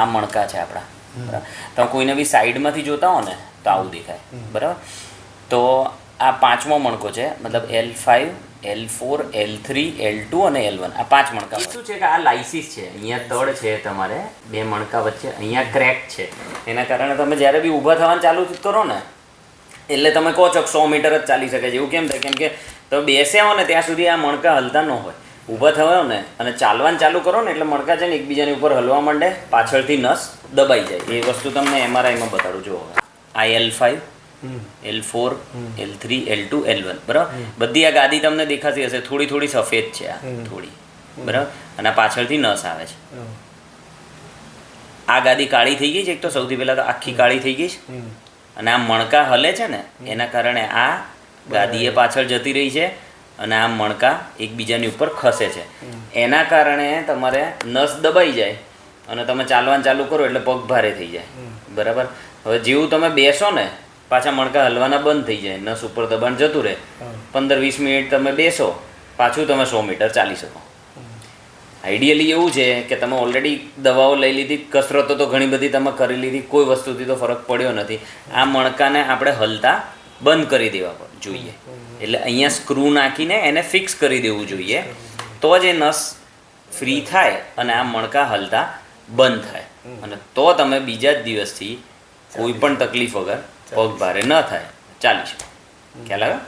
આ મણકા છે આપણા. બરાબર. તમે કોઈને બી સાઈડમાંથી જોતા હો ને તો આવું દેખાય. બરાબર? તો આ પાંચમો મણકો છે મતલબ L five L four L three L two અને એલ વન આ પાંચ મણકા શું છે કે આ લાઇસિસ છે? અહીંયા તળ છે તમારે બે મણકા વચ્ચે અહીંયા ક્રેક છે. એના કારણે તમે જ્યારે બી ઊભા થવાનું ચાલુ કરો ને એટલે તમે કહો છો સો મીટર જ ચાલી શકે છે. એવું કેમ થાય? કેમ કે તમે બેસ્યા હો ને ત્યાં સુધી આ મણકા હલતા ન હોય. ઊભા થયો ને અને ચાલવાનું ચાલુ કરો ને એટલે મણકા છે ને એકબીજાની ઉપર હલવા માંડે પાછળથી નસ દબાઈ જાય. એ વસ્તુ તમને એમઆરઆઈમાં બતાડું જુઓ આ L five L four L three L two L one બરાબર? બધી આ ગાદી તમને દેખાતી હશે. થોડી થોડી સફેદ છે આ થોડી. બરાબર? અને આ પાછળથી નસ આવે છે. આ ગાદી કાળી થઈ ગઈ છે એક તો સૌથી પહેલાં તો આખી કાળી થઈ ગઈ છે. અને આ મણકા હલે છે ને એના કારણે આ ગાદી એ પાછળ જતી રહી છે. અને આ મણકા એકબીજાની ઉપર ખસે છે. એના કારણે તમારે નસ દબાઈ જાય અને તમે ચાલવાનું ચાલુ કરો એટલે પગ ભારે થઈ જાય. બરાબર? હવે જેવું તમે બેસો ને પાછા મણકા હલવાના બંધ થઈ જાય. નસ ઉપર દબાણ જતું રહે. પંદર વીસ મિનિટ તમે બેસો પાછું તમે સો મીટર ચાલી શકો. આઈડિયલી એવું છે કે તમે ઓલરેડી દવાઓ લઈ લીધી કસરતો તો ઘણી બધી તમે કરી લીધી કોઈ વસ્તુથી તો ફરક પડ્યો નથી. આ મણકાને આપણે હલતા બંધ કરી દેવા જોઈએ. એટલે અહીંયા સ્ક્રૂ નાખીને એને ફિક્સ કરી દેવું જોઈએ. તો જ એ નસ ફ્રી થાય અને આ મણકા હલતા બંધ થાય. અને તો તમે બીજા જ દિવસથી કોઈ પણ તકલીફ વગર પગ ભારે ન થાય. ચાલી શકે. ખ્યાલ આવ્યો?